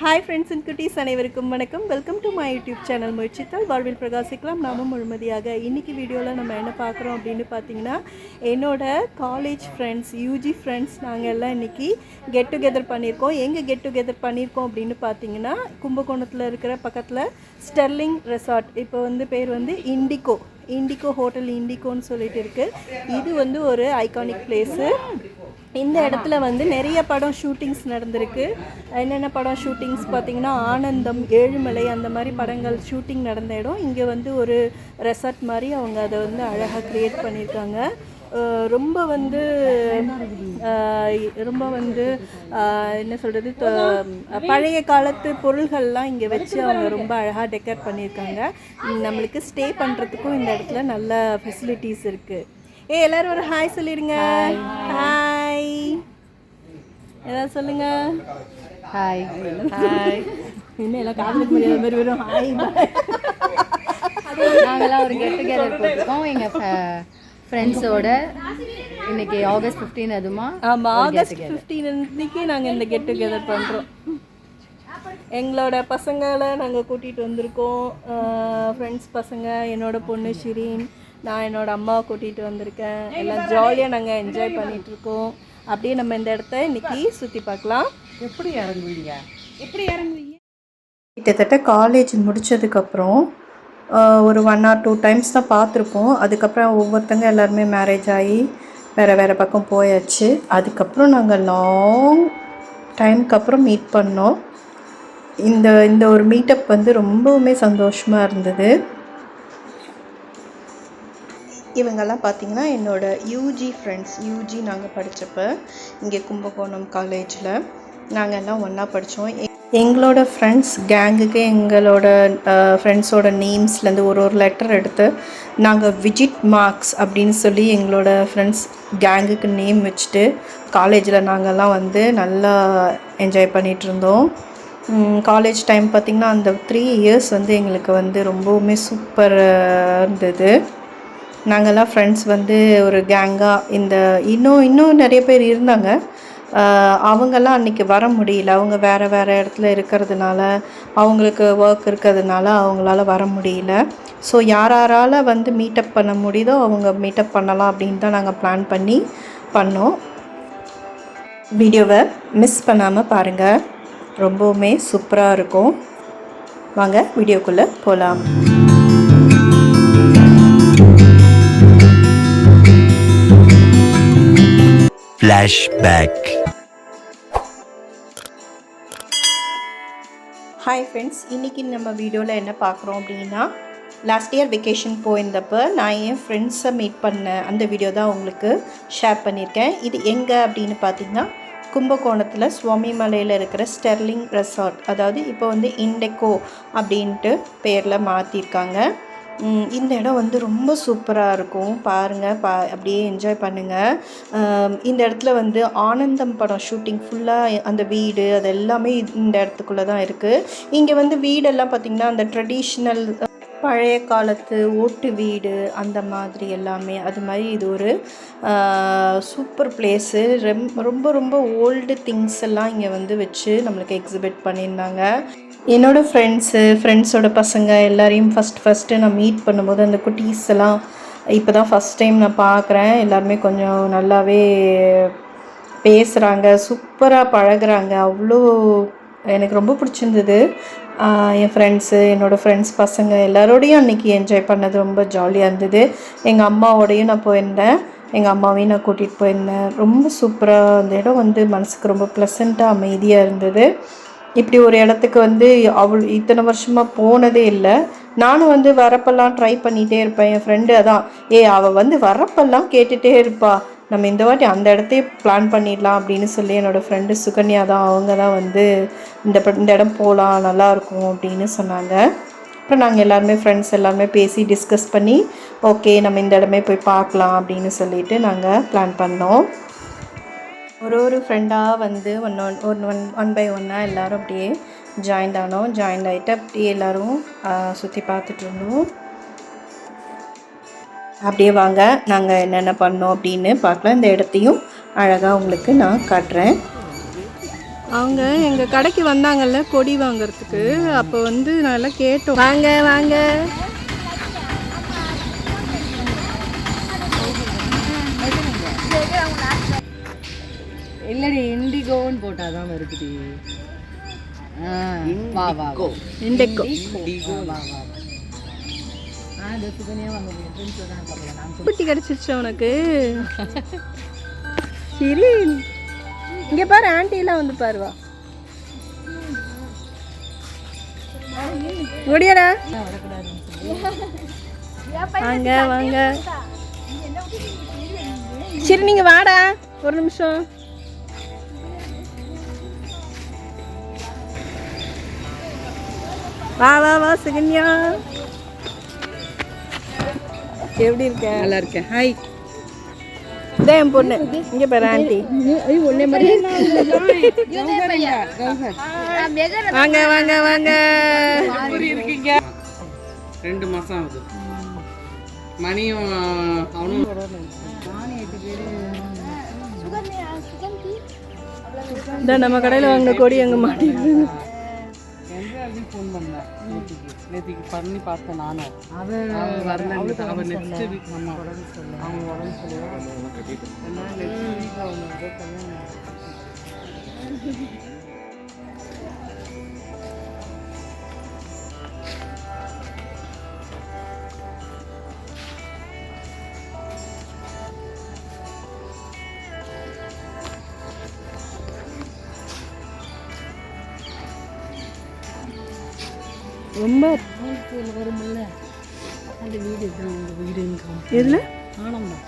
Hi friends and குட்டீஸ் அனைவருக்கும் வணக்கம். Welcome to my YouTube channel முயற்சித்தால் வாழ்வில் பிரகாசிக்கலாம். நாமும் முழுமதியாக இன்றைக்கி வீடியோவில் நம்ம என்ன பார்க்குறோம் அப்படின்னு பார்த்தீங்கன்னா என்னோடய காலேஜ் ஃப்ரெண்ட்ஸ் யூஜி ஃப்ரெண்ட்ஸ் நாங்கள் எல்லாம் இன்றைக்கி கெட் டுகெதர் பண்ணியிருக்கோம். எங்கே கெட் டுகெதர் பண்ணியிருக்கோம் அப்படின்னு பார்த்தீங்கன்னா கும்பகோணத்தில் இருக்கிற பக்கத்தில் ஸ்டெர்லிங் ரெசார்ட் இப்போ வந்து பேர் வந்து இண்டிகோ இண்டிகோ ஹோட்டல் இண்டிகோன்னு சொல்லிட்டு இருக்குது இது வந்து ஒரு ஐகானிக் பிளேஸு இந்த இடத்துல வந்து நிறைய படம் ஷூட்டிங்ஸ் நடந்திருக்கு. என்னென்ன படம் ஷூட்டிங்ஸ் பார்த்தீங்கன்னா ஆனந்தம் ஏழுமலை அந்த மாதிரி படங்கள் ஷூட்டிங் நடந்த இடம். இங்கே வந்து ஒரு ரெசார்ட் மாதிரி அவங்க அதை வந்து அழகாக க்ரியேட் பண்ணியிருக்காங்க. ரொம்ப வந்து ரொம்ப வந்து என்ன சொல்கிறது பழைய காலத்து பொருள்கள்லாம் இங்கே வச்சு அவங்க ரொம்ப அழகாக டெக்கர் பண்ணியிருக்காங்க. நம்மளுக்கு ஸ்டே பண்ணுறதுக்கும் இந்த இடத்துல நல்ல ஃபெசிலிட்டிஸ் இருக்குது ஏ எல்லாரும் ஒரு ஹாய் சொல்லிடுங்க. ஹாய் ஏதாவது சொல்லுங்க. ஹாய் ஹாய் இன்னும் எல்லாம் காதலுக்கு முடியாத மாதிரி வரும் ஹாய் நாங்களாம் ஒரு கெட் டுகெதர் போட்டிருக்கோம். எங்கள் ஃப்ரெண்ட்ஸோட இன்னைக்கு ஆகஸ்ட் ஃபிஃப்டீன் அதுமா? ஆமாம் ஆகஸ்ட் ஃபிஃப்டீன் அன்னைக்கு நாங்கள் இந்த கெட் டுகெதர் பண்ணுறோம் எங்களோட பசங்களை நாங்கள் கூட்டிகிட்டு வந்திருக்கோம். ஃப்ரெண்ட்ஸ் பசங்க என்னோட பொண்ணு ஷிரீன் நான் என்னோட அம்மாவை கூட்டிகிட்டு வந்திருக்கேன். எல்லாம் ஜாலியாக நாங்கள் என்ஜாய் பண்ணிட்டு இருக்கோம் அப்படியே நம்ம இந்த இடத்த இன்னைக்கு சுற்றி பார்க்கலாம். எப்படி இறங்குவீங்க? எப்படி இறங்குவீங்க? கிட்டத்தட்ட காலேஜ் முடித்ததுக்கப்புறம் ஒரு ஒன் ஆர் டூ டைம்ஸ் தான் பார்த்துருப்போம். அதுக்கப்புறம் ஒவ்வொருத்தங்க எல்லாருமே மேரேஜ் ஆகி வேறு வேறு பக்கம் போயாச்சு. அதுக்கப்புறம் நாங்கள் லாங் டைம்க்கு அப்புறம் மீட் பண்ணோம். இந்த இந்த ஒரு மீட்டப் வந்து ரொம்பவுமே சந்தோஷமாக இருந்தது. இவங்கெல்லாம் பார்த்தீங்கன்னா என்னோடய யூஜி ஃப்ரெண்ட்ஸ் யூஜி நாங்கள் படித்தப்போ இங்கே கும்பகோணம் காலேஜில் நாங்கள் எல்லாம் ஒன்றா படித்தோம் எங்களோட ஃப்ரெண்ட்ஸ் கேங்குக்கு எங்களோட ஃப்ரெண்ட்ஸோட நேம்ஸ்லேருந்து ஒரு ஒரு லெட்டர் எடுத்து நாங்கள் விஜிட் மார்க்ஸ் அப்படின்னு சொல்லி எங்களோட ஃப்ரெண்ட்ஸ் கேங்குக்கு நேம் வச்சுட்டு காலேஜில் நாங்கள்லாம் வந்து நல்லா என்ஜாய் பண்ணிகிட்டு இருந்தோம் காலேஜ் டைம் பார்த்திங்கன்னா அந்த த்ரீ இயர்ஸ் வந்து எங்களுக்கு வந்து ரொம்பவுமே சூப்பராக இருந்தது. நாங்கள்லாம் ஃப்ரெண்ட்ஸ் வந்து ஒரு கேங்காக இந்த இன்னும் இன்னும் நிறைய பேர் இருந்தாங்க. அவங்கெல்லாம் அன்றைக்கி வர முடியல. அவங்க வேறு வேறு இடத்துல இருக்கிறதுனால அவங்களுக்கு ஒர்க் இருக்கிறதுனால அவங்களால வர முடியல. ஸோ யார் யாரால் வந்து மீட்டப் பண்ண முடியுதோ அவங்க மீட்டப் பண்ணலாம் அப்படின்னு தான் நாங்கள் பிளான் பண்ணி பண்ணோம். வீடியோவை மிஸ் பண்ணாமல் பாருங்கள் ரொம்பவுமே சூப்பராக இருக்கும். வாங்க வீடியோக்குள்ளே போகலாம் ஃப்ளாஷ்பேக் ஹாய் ஃப்ரெண்ட்ஸ் இன்றைக்கி நம்ம வீடியோவில் என்ன பார்க்குறோம் அப்படின்னா லாஸ்ட் இயர் வெக்கேஷன் போயிருந்தப்போ நான் என் ஃப்ரெண்ட்ஸை மீட் பண்ண அந்த வீடியோ தான் உங்களுக்கு ஷேர் பண்ணியிருக்கேன். இது எங்கே அப்படின்னு பார்த்தீங்கன்னா கும்பகோணத்தில் சுவாமி மலையில் இருக்கிற ஸ்டெர்லிங் ரெசார்ட் அதாவது இப்போ வந்து இண்டெக்கோ அப்படின்ட்டு பேரில் மாற்றிருக்காங்க இந்த இடம் வந்து ரொம்ப சூப்பராக இருக்கும். பாருங்கள் பா அப்படியே என்ஜாய் பண்ணுங்கள் இந்த இடத்துல வந்து ஆனந்தம் படம் ஷூட்டிங் ஃபுல்லாக அந்த வீடு அது எல்லாமே இந்த இடத்துக்குள்ளே தான் இருக்குது இங்கே வந்து வீடெல்லாம் பார்த்திங்கன்னா அந்த ட்ரெடிஷ்னல் பழைய காலத்து ஓட்டு வீடு அந்த மாதிரி எல்லாமே அது மாதிரி இது ஒரு சூப்பர் பிளேஸு ரெம் ரொம்ப ரொம்ப ஓல்டு திங்ஸ் எல்லாம் இங்கே வந்து வச்சு நம்மளுக்கு எக்ஸிபிட் பண்ணியிருந்தாங்க. என்னோடய ஃப்ரெண்ட்ஸு ஃப்ரெண்ட்ஸோட பசங்க எல்லாரையும் ஃபஸ்ட் ஃபஸ்ட்டு நான் மீட் பண்ணும்போது அந்த குட்டீஸ் எல்லாம் இப்போ தான் ஃபஸ்ட் டைம் நான் பார்க்குறேன் எல்லாருமே கொஞ்சம் நல்லாவே பேசுகிறாங்க சூப்பராக பழகுறாங்க. அவ்வளோ எனக்கு ரொம்ப பிடிச்சிருந்தது. என் ஃப்ரெண்ட்ஸு என்னோடய ஃப்ரெண்ட்ஸ் பசங்க எல்லாரோடையும் அன்றைக்கி என்ஜாய் பண்ணது ரொம்ப ஜாலியாக இருந்தது. எங்கள் அம்மாவோடையும் நான் போயிருந்தேன். எங்கள் அம்மாவையும் நான் கூட்டிகிட்டு போயிருந்தேன். ரொம்ப சூப்பராக அந்த இடம் வந்து மனசுக்கு ரொம்ப ப்ளசண்ட்டாக அமைதியாக இருந்தது. இப்படி ஒரு இடத்துக்கு வந்து அவள் இத்தனை வருஷமாக போனதே இல்லை. நானும் வந்து வரப்பெல்லாம் ட்ரை பண்ணிகிட்டே இருப்பேன். என் ஃப்ரெண்டு அதான் ஏ அவள் வந்து வரப்பெல்லாம் கேட்டுகிட்டே இருப்பாள் நம்ம இந்த வாட்டி அந்த இடத்தையே பிளான் பண்ணிடலாம் அப்படின்னு சொல்லி என்னோடய ஃப்ரெண்டு சுகன்யா தான் அவங்க தான் வந்து இந்த இந்த இடம் போகலாம் நல்லாயிருக்கும் அப்படின்னு சொன்னாங்க. அப்புறம் நாங்கள் எல்லாருமே ஃப்ரெண்ட்ஸ் எல்லாருமே பேசி டிஸ்கஸ் பண்ணி ஓகே நம்ம இந்த இடமே போய் பார்க்கலாம் அப்படின்னு சொல்லிட்டு நாங்கள் பிளான் பண்ணோம். ஒரு ஒரு ஃப்ரெண்டாக வந்து one one one one one by ஒன்னாக எல்லோரும் அப்படியே ஜாயின்ட் ஆனோம். ஜாயின்ட் ஆகிட்டு அப்படியே எல்லோரும் சுற்றி பார்த்துட்டு இருந்தோம். அப்படியே வாங்க. நாங்கள் என்னென்ன பண்ணோம் அப்படின்னு பார்க்கலாம். இந்த இடத்தையும் அழகாக உங்களுக்கு நான் காட்டுறேன். அவங்க எங்கள் கடைக்கு வந்தாங்கல்ல கொடி வாங்குறதுக்கு. அப்போ வந்து நல்லா கேட்டோம். வாங்க வாங்க. இல்லடி இண்டிகோன்னு போட்டால் தான் வருதுடி. ஆ வா வா வா. இண்டெக்கோ இண்டிகோ வா வா. குட்டி கிடச்சிருச்சு உனக்கு? சரி இங்கே பாரு ஆண்டிலாம் வந்து பாருவா முடியடா வாங்க வாங்க. சரி நீங்க வாடா ஒரு நிமிஷம். வா வா வா சுகன்யா எப்படி இருக்க? நல்லா இருக்கேன் ஹாய் இதான் என் பொண்ணு. இங்க பாரு ஆண்டி. வாங்க வாங்க வாங்க. இருக்கீங்க? ரெண்டு மாசம் ஆகுது. மணியும் அவனும். நம்ம கடையில் வாங்கின கொடி அங்கே மாட்டேங்குது எந்த ஃபோன் பண்ணேன் நேத்திக்கு நேத்திக்கு பண்ணி பார்த்தேன் நானும் அவன் வரல அவன் நெக்ஸ்ட் வீக் ஆமா அவங்க உடம்பு சொல்லுவா ஏன்னா நெக்ஸ்ட் வீக் அவங்க கல்யாணம் ரொம்ப வரும்ல? அந்த வீடு தான் உங்க வீடு எதில்? ஆனந்தம்.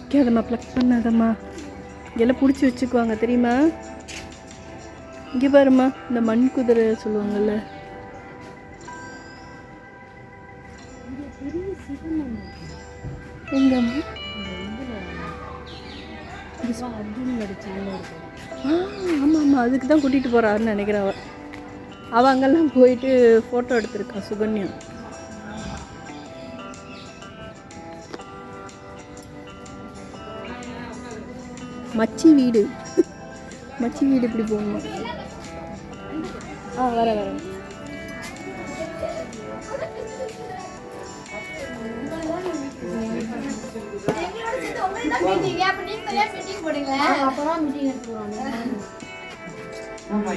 பிக்காதம்மா ப்ளக் பண்ணாதம்மா. எல்லாம் பிடிச்சி வச்சுக்குவாங்க தெரியுமா? இங்கே பாருமா இந்த மண் குதிரை சொல்லுவாங்கல்ல. எங்கம்மா? ஆமாம் ஆமாம் அதுக்கு தான் கூட்டிகிட்டு போகிறாருன்னு நினைக்கிறேன் அவள் அவள் அங்கெல்லாம் போயிட்டு ஃபோட்டோ எடுத்திருக்கா சுகன்யா. மச்சி வீடு. மச்சி வீடு இப்படி போகணும்? ஆ வர வர. ஆமா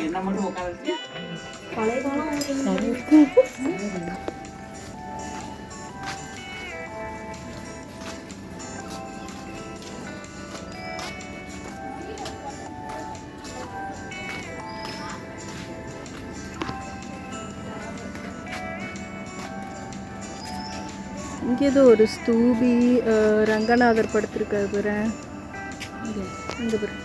ஏதோ ஒரு ஸ்தூபி ரங்கநாதர் படுத்திருக்காரு பாரு. இங்கே பாரு.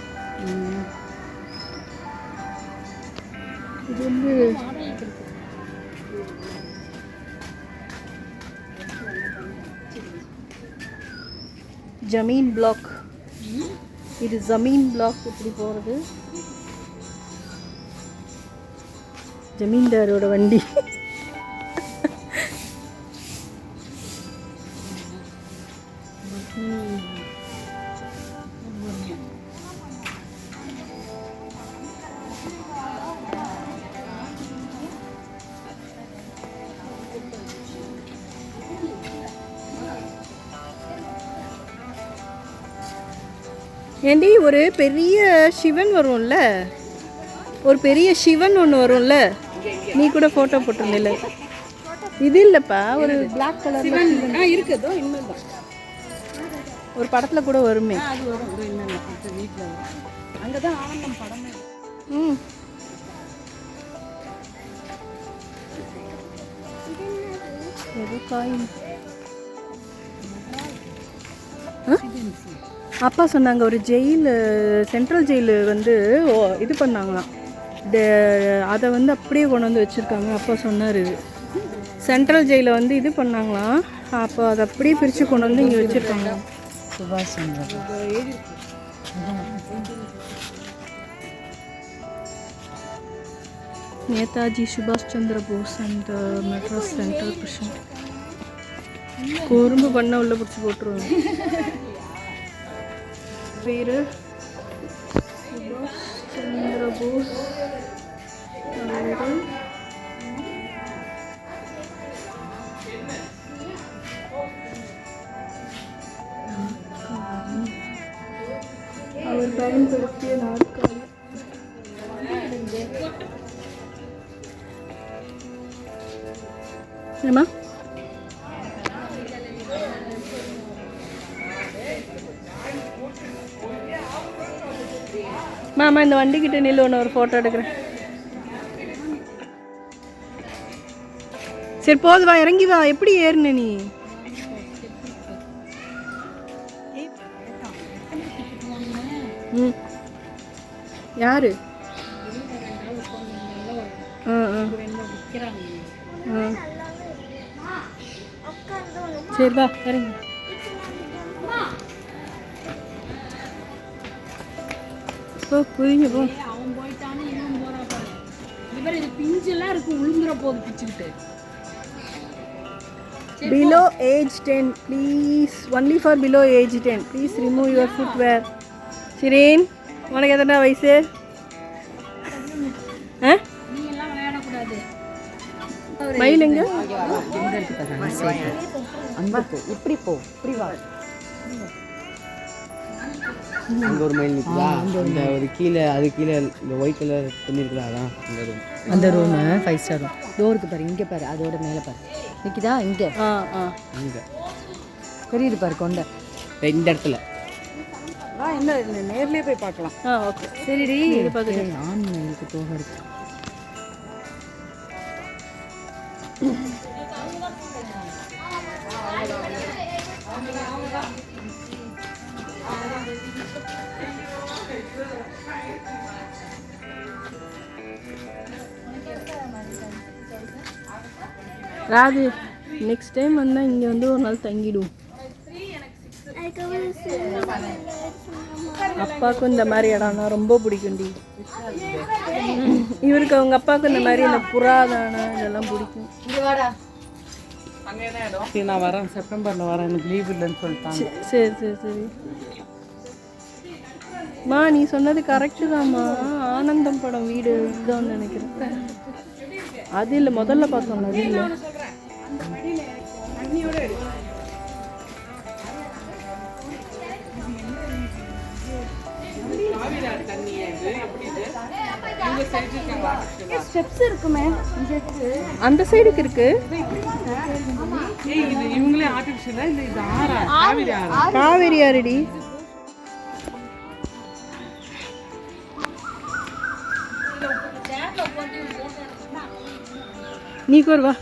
இது வந்து ஜமீன் பிளாக். இது ஜமீன் பிளாக் இப்படி போகிறது ஜமீன்தாரோட வண்டி. ஒரு பெரிய சிவன் வரும்ல? ஒரு பெரிய சிவன் ஒன்று வரும்ல? நீ கூட ஃபோட்டோ போட்டிருந்தில்ல. இது இல்லைப்பா ஒரு பிளாக் கலர் இருக்குதோ இன்னும் ஒரு படத்தில் கூட வருமே. அங்கே தான். ஆனந்தம் படமே. ம். காயின்? அப்பா சொன்னாங்க ஒரு ஜெயில் சென்ட்ரல் ஜெயிலு வந்து ஓ, இது பண்ணாங்களாம். அதை வந்து அப்படியே கொண்டு வந்து வச்சுருக்காங்க அப்பா சொன்னார். இது சென்ட்ரல் ஜெயிலை வந்து இது பண்ணாங்களாம் அப்போ அதை அப்படியே பிரித்து கொண்டு வந்து இங்கே வச்சுருக்காங்க. சுபாஷ் நேதாஜி சுபாஷ் Chandra Bose and Madras central prison குறும்பு பண்ண உள்ள பிடிச்சி போட்டுருவாங்க. பேர் சுபாஷ் சந்திர போஸ் அவரு அவர் பயன்படுத்திய நாற்காலி என்னம்மா அம்மா இந்த வண்டிக்கிட்ட நில்லு ஒன்று ஒரு ஃபோட்டோ எடுக்கிறேன். சரி போது வா இறங்கி வா. எப்படி ஏறுன நீ? ம். யாரு? ஆ ஆ. ஆ. சரி வா இறங்கி போ போ அவன் போயிட்டானு இவன் போறா பாரு. இவர் இது பிஞ்செல்லாம் இருக்கு உளுந்துற போது பிச்சுக்கிட்டு. below age 10 please. Only for below age 10 please remove your footwear. சிரேன் உனக்கு எத்தனை வயசு? மயில் எங்க? போ இப்படி போ இப்படி வா. அங்கே ஒரு மைல் நிற்குதா அந்த ஒரு கீழே அது கீழே இந்த ஒயிட் கலர் பண்ணியிருக்குதா அதான்? அந்த room. அந்த ரூம் ஃபைவ் ஸ்டார் ரூம் டோருக்கு பாரு இங்கே பாரு அதோட மேலே பாரு. நிற்கிதா இங்கே. ஆ ஆ. அங்கே தெரியுது பாரு கொண்ட. இந்த இடத்துல. என்ன நேர்லயே போய் பார்க்கலாம். ஆ ஓகே. சரிடி. இது பார்த்துட்டு. ஏய், ஆண் மயிலுக்கு தோகை இருக்கு. ராஜு நெக்ஸ்ட் டைம் வந்தால் இங்கே வந்து ஒரு நாள் தங்கிடுவோம். அப்பாவுக்கும் இந்த மாதிரி இடம்னா ரொம்ப பிடிக்கும்டி ம். இவருக்கு அவங்க அப்பாவுக்கு இந்த மாதிரி இந்த புறாதான இதெல்லாம் பிடிக்கும். சரி நான் வரேன். செப்டம்பரில் வரேன். எனக்கு லீவ் இல்லைன்னு சொல்லிட்டாங்க. சரி சரி சரி. மா நீ சொன்னது கரெக்டு தான்மா. ஆனந்தம் படம் வீடு இதுதான் நினைக்கிறேன். அது இல்லை முதல்ல பார்த்தோம்ல அது இல்லை. அந்த சைடுக்கு இருக்கு. ஏய் இது இவங்களே ஆர்டிஃபிஷியலா இல்லை இது ஆறா? காவிரி ஆறா? நீ வா.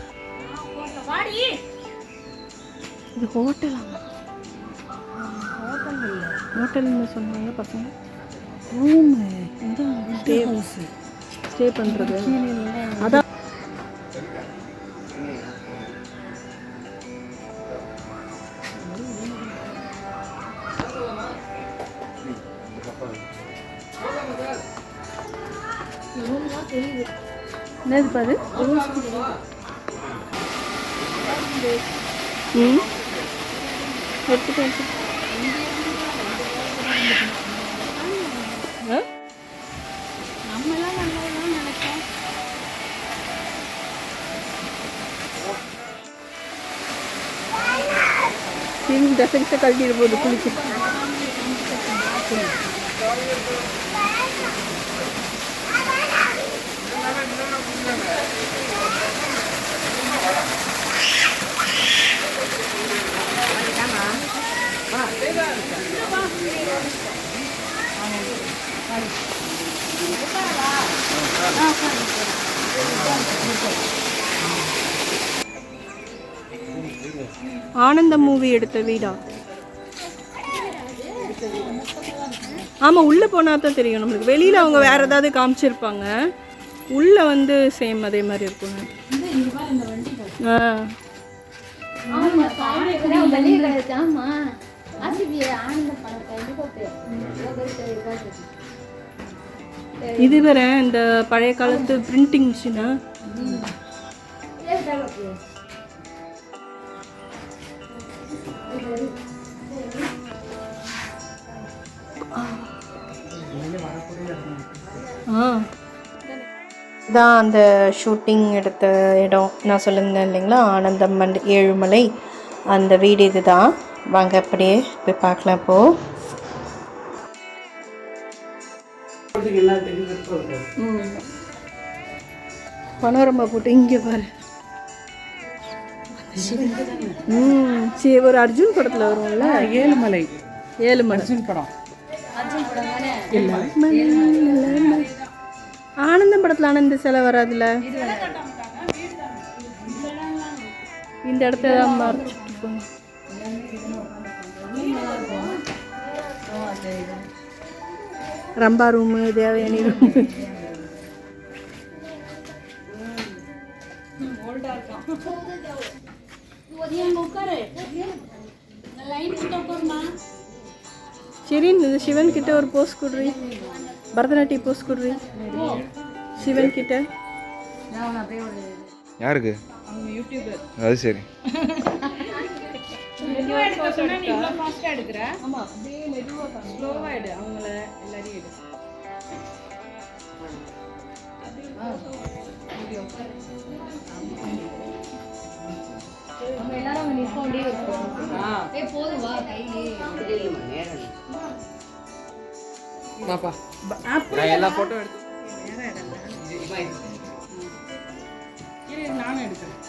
இது ஹோட்டலா? ஹோட்டல்னு சொன்னாங்க பசங்க. ரூம் ஸ்டே ஸ்டே பண்ணுறது அதான். என்னது பாரு ம் எடுத்துட்டு எடுத்துட்டு. ஆ? சரி தசை கிட்ட கழட்டிட்டு போகுது குளிச்சு ஆனந்த மூவி எடுத்த வீடா? ஆமாம் உள்ளே போனால் தான் தெரியும் நம்மளுக்கு. வெளியில் அவங்க வேறு ஏதாவது காமிச்சிருப்பாங்க. உள்ளே வந்து சேம் அதே மாதிரி இருக்குங்க ஆ. ஆனந்த படத்தை இது வேற இந்த பழைய காலத்து பிரிண்டிங் மிஷினா ஆ. இதான் அந்த ஷூட்டிங் எடுத்த இடம். நான் சொல்லியிருந்தேன் இல்லைங்களா? ஆனந்தம் அண்ட் ஏழுமலை. அந்த வீடு இதுதான். வாங்க அப்படியே போய் பார்க்கலாம் இப்போது இப்போ பனோரமா போட்டு இங்கே பாரு. ம் சரி ஒரு அர்ஜுன் படத்தில் வரும்ல ஏழுமலை. ஏழு மணி அர்ஜுன் படம் ஆனந்தம் படத்தில் ஆனந்த சிலை வராதுல்ல? இந்த இடத்த தான் மறைச்சிருக்கோம் ரம்பா ரூமு தேவயானி ரூமு சரி இந்த சிவன் கிட்ட ஒரு போஸ் கொடுறி. பரதநாட்டிய போஸ் கொடுறி. சிவன் கிட்ட. யாருக்கு? அது சரி. நம்ம எல்லாரும் அங்க நிற்போம் அப்படியே ஏய் போதும் வா கை பாப்பா எல்லா ஃபோட்டோ எடுத்து நானும் எடுக்கிறேன்.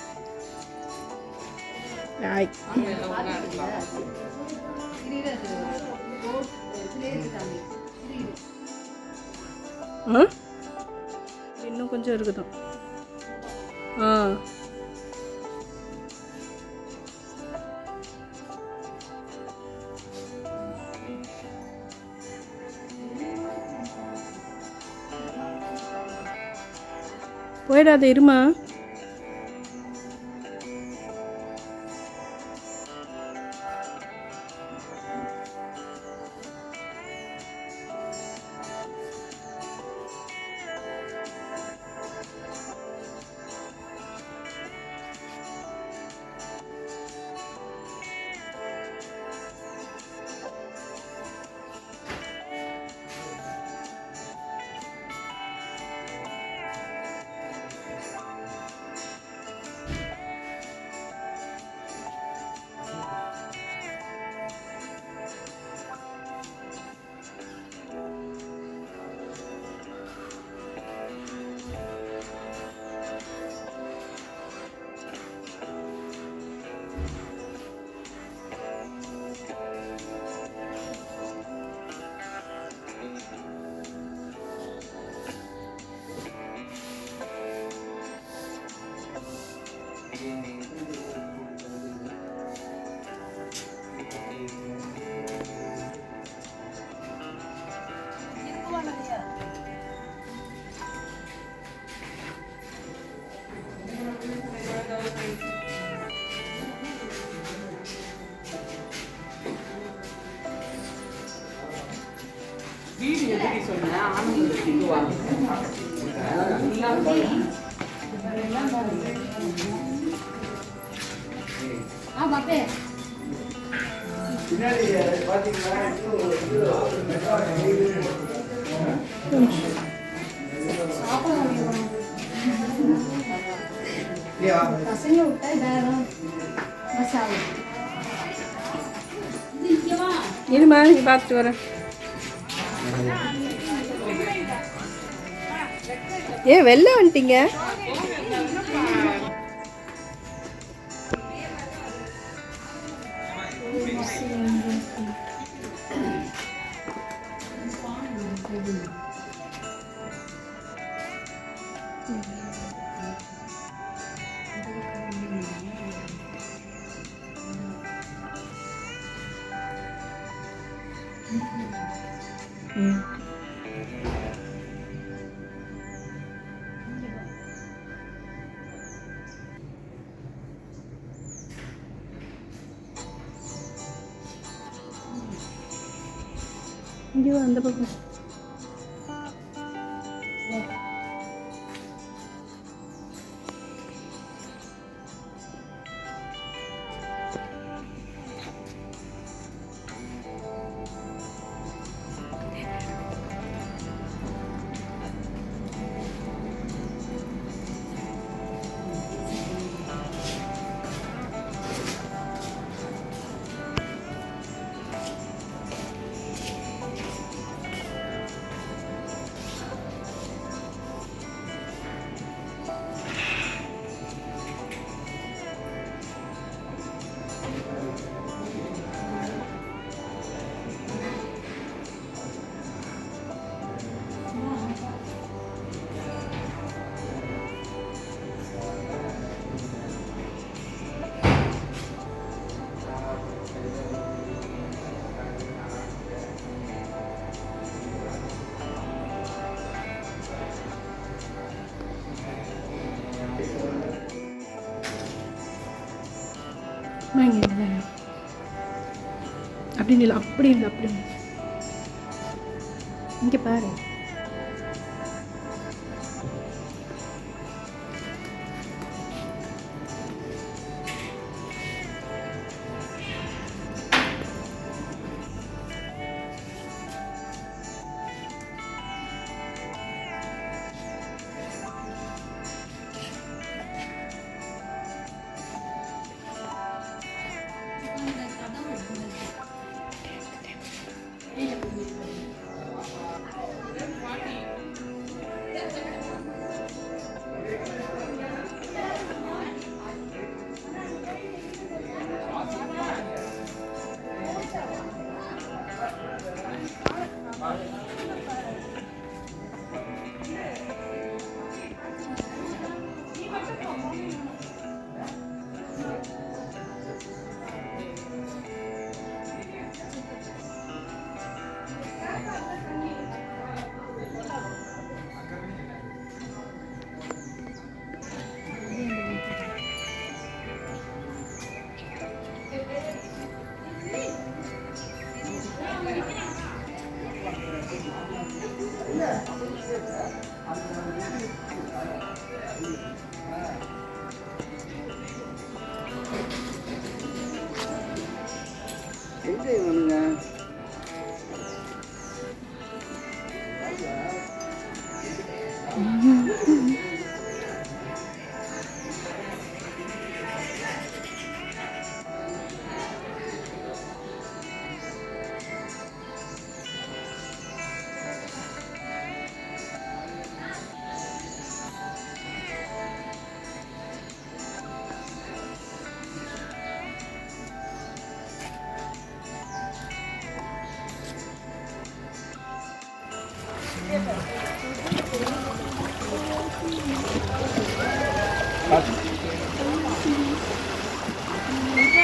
ஆ இன்னும் கொஞ்சம் இருக்குதும் ஆ. போயிடாத இருமா. வீடு ஆ பாப்பே. பசங்க விட்டா மசாலா இருமா நீ பார்த்துட்டு வரேன். ஏன் வெளில வந்துட்டீங்க? இங்கே வா, அந்த அப்படி இல்லை அப்படி இல்லை. அப்படி இங்கே பாரு.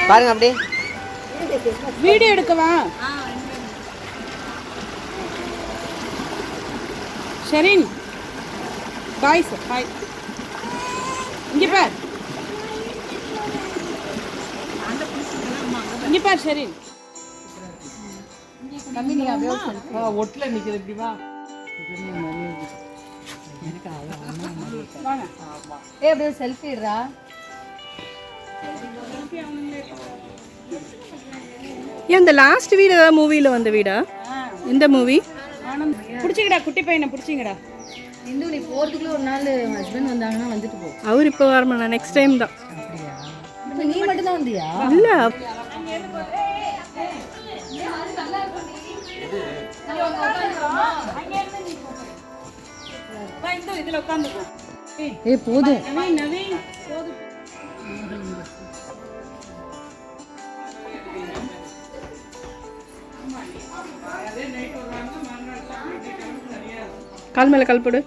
பாருங்க அப்படியே வீடியோ எடுக்கவா? ஷெரின். Bye sir bye. இங்கே பார். இங்கே பார் ஷெரின். ஒட்டில் நிற்கிது இப்படி வா. ஏய் அப்படியே ஒரு செல்ஃபி இடா ஏன் இந்த லாஸ்ட் வீடு ஏதாவது மூவியில் வந்த வீடா? இந்த மூவி பிடிச்சிங்கடா குட்டி பையனை பிடிச்சிங்கடா இந்து நீ போறதுக்குள்ள ஒரு நாள் ஹஸ்பண்ட் வந்தாங்கன்னா வந்துட்டு போ. அவர் இப்போ வரமாண்ணா நெக்ஸ்ட் டைம் தான். நீ மட்டும் தான் வந்தியா? இல்லை. ஏய் போதும். போதும். கால் மேலே கால் போடு.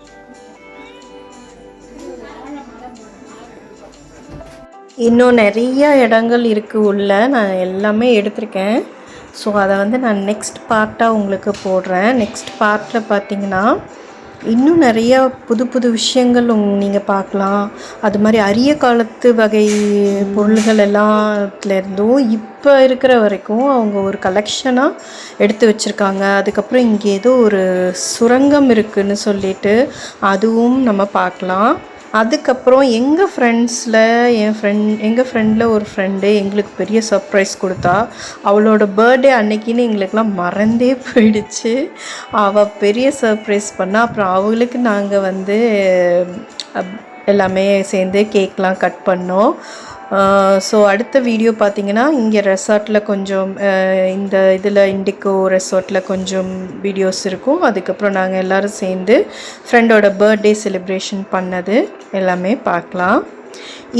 இன்னும் நிறைய இடங்கள் இருக்குது உள்ள. நான் எல்லாமே எடுத்திருக்கேன். ஸோ அதை வந்து நான் நெக்ஸ்ட் பார்ட்டாக உங்களுக்கு போடுறேன். நெக்ஸ்ட் பார்ட்டில் பார்த்தீங்கன்னா இன்னும் நிறைய புது புது விஷயங்கள் உங் நீங்கள் பார்க்கலாம். அது மாதிரி அரிய காலத்து வகை பொருள்கள் எல்லாத்துலேருந்தும் இப்போ இருக்கிற வரைக்கும் அவங்க ஒரு கலெக்ஷனாக எடுத்து வச்சுருக்காங்க. அதுக்கப்புறம் இங்கே ஏதோ ஒரு சுரங்கம் இருக்குதுன்னு சொல்லிட்டு அதுவும் நம்ம பார்க்கலாம். அதுக்கப்புறம் எங்கள் ஃப்ரெண்ட்ஸில் என் ஃப்ரெண்ட் எங்கள் ஃப்ரெண்டில் ஒரு ஃப்ரெண்டு எங்களுக்கு பெரிய சர்ப்ரைஸ் கொடுத்தா அவளோட பர்த்டே அன்னைக்குன்னு எங்களுக்கெலாம் மறந்தே போயிடுச்சு. அவள் பெரிய சர்ப்ரைஸ் பண்ணா அப்புறம் அவளுக்கு நாங்கள் வந்து எல்லாமே சேர்ந்து கேக்லாம் கட் பண்ணோம். ஸோ அடுத்த வீடியோ பார்த்தீங்கன்னா இங்கே ரெசார்ட்டில் கொஞ்சம் இந்த இதில் இண்டிகோ ரெசார்ட்டில் கொஞ்சம் வீடியோஸ் இருக்கும். அதுக்கப்புறம் நாங்கள் எல்லோரும் சேர்ந்து ஃப்ரெண்டோட பர்த்டே செலிப்ரேஷன் பண்ணது எல்லாமே பார்க்கலாம்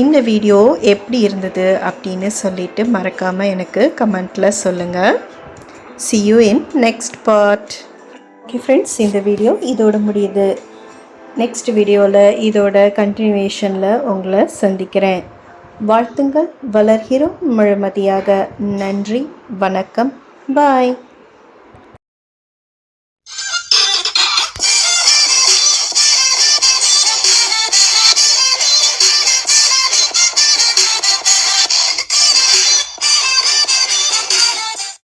இந்த வீடியோ எப்படி இருந்தது அப்படின்னு சொல்லிட்டு மறக்காமல் எனக்கு கமெண்ட்டில் சொல்லுங்கள் see you in next part okay friends இந்த வீடியோ இதோட முடியுது. நெக்ஸ்ட் வீடியோவில் இதோட கண்டினியூவேஷனில் உங்களை சந்திக்கிறேன். வாழ்த்துங்கள் வளர்கிறோம் முழுமதியாக. நன்றி வணக்கம் பாய்.